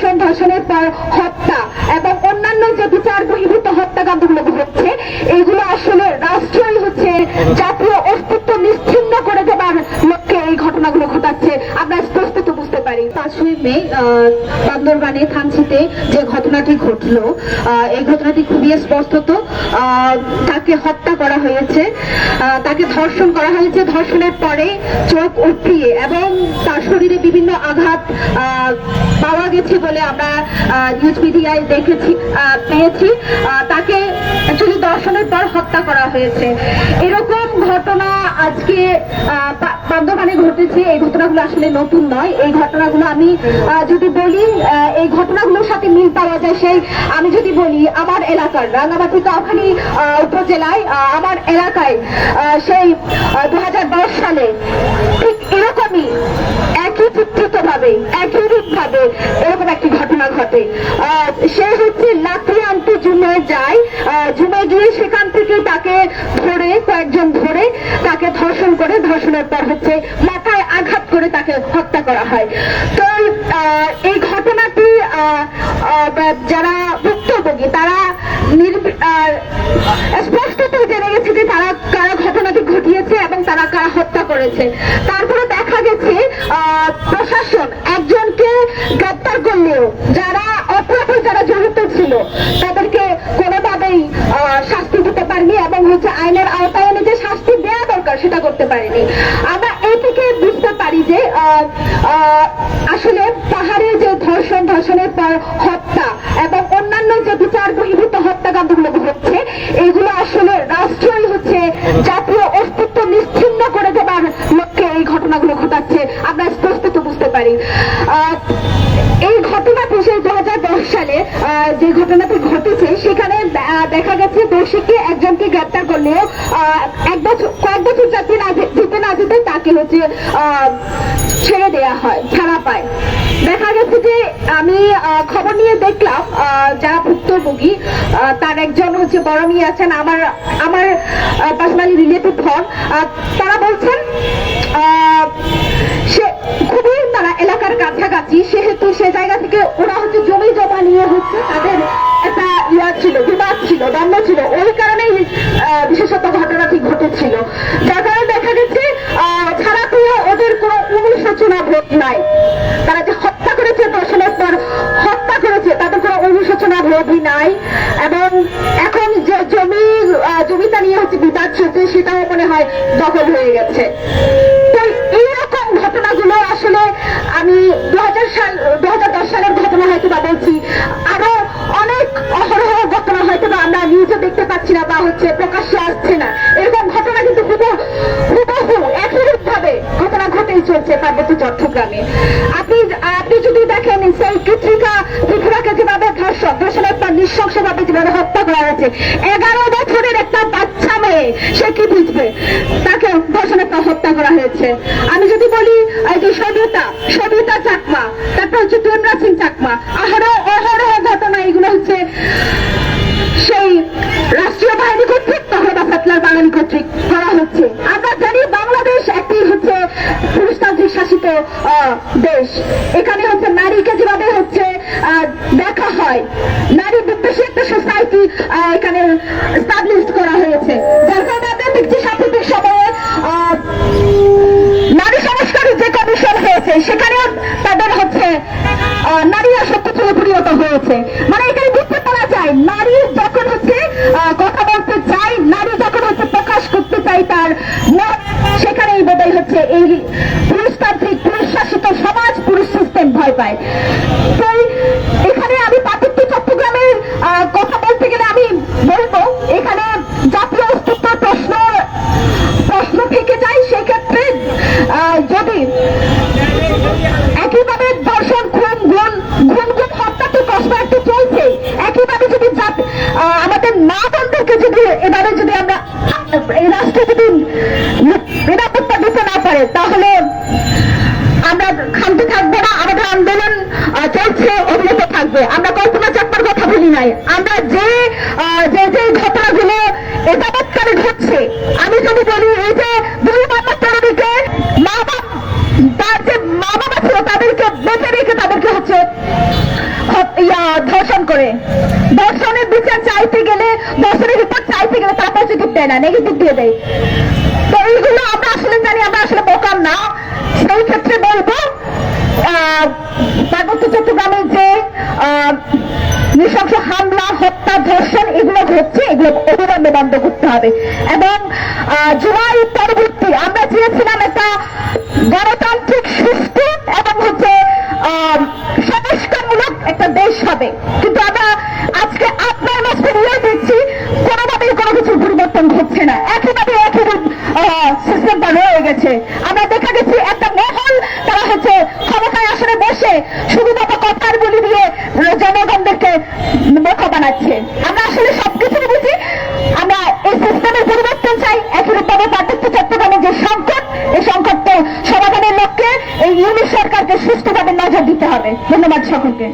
ধর্ষণ ধর্ষণের পর হত্যা এবং অন্যান্য যে বিচার বহির্ভূত হত্যাকাণ্ডগুলো ঘটছে এইগুলো আসলে রাষ্ট্রই হচ্ছে জাতীয় অস্তিত্ব নিশ্চিন্ন করে দেবার লক্ষ্যে এই ঘটনাগুলো ঘটাচ্ছে আমরা স্পষ্টত বুঝতে পারি পাঁচই বান্দরবানে, থানচিতে যে ঘটনাটি ঘটলো এই ঘটনাটি খুবই স্পষ্টত তাকে হত্যা করা হয়েছে তাকে ধর্ষণ করা হয়েছে, ধর্ষণের পরে চোখ উঠিয়ে এবং তার শরীরে বিভিন্ন আঘাত পাওয়া গেছে বলে আমরা নিউজ মিডিয়ায় দেখেছি পেয়েছি। তাকে অ্যাকচুয়ালি দর্শনের পর হত্যা করা হয়েছে। এরকম ঘটনা আজকে বান্দরবানে ঘটেছে। এই ঘটনাগুলো আসলে নতুন নয়। এই ঘটনাগুলো আমি যদি বলি এই ঘটনাগুলোর সাথে মিল পাওয়া যায় সেই আমি যদি বলি আমার এলাকার রাঙ্গামাটি কাউখালী আহ, উপজেলায় আমার এলাকায় সেই দু সালে ঠিক এরকমই একই চিত্রিত ভাবে একই রূপ ভাবে এরকম একটি ঘটনা ঘটে। সে হচ্ছে লাকড়ি আনতে জুমে যায়। জুমে গিয়ে সেখান থেকে তাকে ধরে কয়েকজন ধরে তাকে ধর্ষণ করে ধর্ষণের পর হচ্ছে মাথায় আঘাত করে তাকে হত্যা করা হয়। তো এই ঘটনাটি যারা ভুক্তভোগী, তারা স্পষ্টত জেনে গেছে যে তারা কারা ঘটনাটি ঘটিয়েছে এবং তারা কারা হত্যা করেছে। তারপরে দেখা গেছে প্রশাসন একজনকে গ্রেপ্তার করলেও যারা অপরাধে যারা জড়িত ছিল তাদেরকে কোনোভাবেই আহ, শাস্তি দিতে পারেনি এবং হচ্ছে আইনের আওতায় এনে যে শাস্তি দেওয়া দরকার সেটা পারেনি আমরা এই থেকে বুঝতে পারি যে আসলে পাহাড়ে যে ধর্ষণ, ধর্ষণের পর হত্যা এবং অন্যান্য যে বিচার বহির্ভূত হত্যাকাণ্ডগুলো হচ্ছে এগুলো আসলে রাষ্ট্রই হচ্ছে জাতীয় যে ঘটনাটি ঘটেছে, সেখানে দেখা গেছে দোষীকে একজনকে গ্রেপ্তার করলেও কয়েক বছর যাতে না যেতে না যেতে তাকে হচ্ছে ছেড়ে দেয়া হয়, ছাড়া পায়। দেখা গেছে যে আমি খবর নিয়ে দেখলাম যারা ভুক্তভোগী তার একজন হচ্ছে বড় মেয়ে আছেন, আমার আমার পার্সোনালি রিলেটিভ হন। তারা বলছেন সে হচ্ছে সেটাও মনে হয় দখল হয়ে গেছে। এইরকম ঘটনাগুলো আসলে আমি দু সাল দু সালের ঘটনা হয়তো বা বলছি। আরও অনেক অহরহ ঘটনা হয়তো বা আমরা নিউজে দেখতে পাচ্ছি না বা হচ্ছে প্রকাশ্যে আসছে না। এরকম ঘটনা কিন্তু হুবহু হুবহু একই ভাবে ঘটনা ঘটেই চলছে পার্বত্য চট্টগ্রামে। আপনি আপনি যদি দেখেন সেই কৃত্রিকা ত্রিপুরাকে হত্যা করা হয়েছে, এগারো বছরের একটা বাচ্চা মেয়ে, সে কি বুঝবে? তাকে পর হত্যা করা হয়েছে। আমি যদি বলি যে সবিতা সবিতা সোসাইটি এখানে স্টাবলিশ করা হয়েছে। যার কারণে আমরা দেখছি সাম্প্রতিক সময়ে নারী সংস্কারের যে কমিশন হয়েছে, সেখানেও তাদের হচ্ছে নারী আসক্তি পরিণত হয়েছে। মানে এখানে বুঝতে পারা যায়, নারী যখন হচ্ছে কথা বলতে চায়, নারী যখন হচ্ছে প্রকাশ করতে চায় তার মত সেখানেই বোধহয় হচ্ছে এই পুরুষতান্ত্রিক পুরুষ শাসিত সমাজ, পুরুষ সিস্টেম ভয় পায় তো এখানে আমি পার্বত্য চট্টগ্রামের আহ, কথা বলতে গেলে আমি বলব এখানে জাতীয় অস্তিত্বের প্রশ্ন প্রশ্ন থেকে যায় সেক্ষেত্রে আহ, যদি একইভাবে ধর্ষণ খুন গুণ গুণ গুণ হত্যা তো কষ্ট একটু চলছে একইভাবে যদি জাত- আহ, আমাদের মা বোনদেরকে যদি এবারে যদি আমরা, এই রাষ্ট্র যদি নিরাপত্তা দিতে না পারে, তাহলে আমরা শান্তি থাকব না, আমাদের আন্দোলন চলছে, অবিরত থাকবে। আমরা কল্পনা চাকমার কথা বলি নাই। আমরা যে যে যে ঘটনাগুলো এযাবৎকালে ঘটছে, আমি যদি বলি এই যে দুই মামলা তরুণীকে মা বাপ, তার যে মা বাবা ছিল, তাদেরকে বেঁচে রেখে তাদেরকে হচ্ছে ধর্ষণ করে। ধর্ষণের বিচার চাইতে ধর্ষণের রিপোর্ট চাইতে গেলে তারা পজিটিভ দেয় না নেগেটিভ দিয়ে তো এইগুলো আমরা আসলে জানি, আমরা আসলে বোকার না। সেই ক্ষেত্রে বলব পার্বত্য চট্টগ্রামের যে নৃশংস হামলা, হত্যা, ধর্ষণ, এগুলো ঘটছে, এগুলো অবিলম্বে বন্ধ করতে হবে। এবং জুলাই পরবর্তী আমরা চেয়েছিলাম একটা গণতান্ত্রিক সুস্থ এবং হচ্ছে সংস্কারমূলক একটা দেশ হবে কিন্তু আমরা আজকে আপনার মাঝে নিয়ে দেখছি কোনোভাবেই কোনো কিছু পরিবর্তন হচ্ছে না, একইভাবে একই সিস্টেমটা রয়ে গেছে। আমরা দেখা গেছি একটা মহল তারা হচ্ছে ক্ষমতায় আসনে বসে শুধুমাত্র কথার বলি দিয়ে জনগণদেরকে বোকা বানাচ্ছে। আমরা আসলে সবকিছু বুঝি, আমরা এই সিস্টেমের পরিবর্তন চাই একইভাবে পার্বত্য চট্টগ্রামের যে সংকট, এই সংকটকে সমাধানের লক্ষ্যে এই ইউনিট সরকারকে সুস্থভাবে নজর দিতে হবে। ধন্যবাদ সকলকে।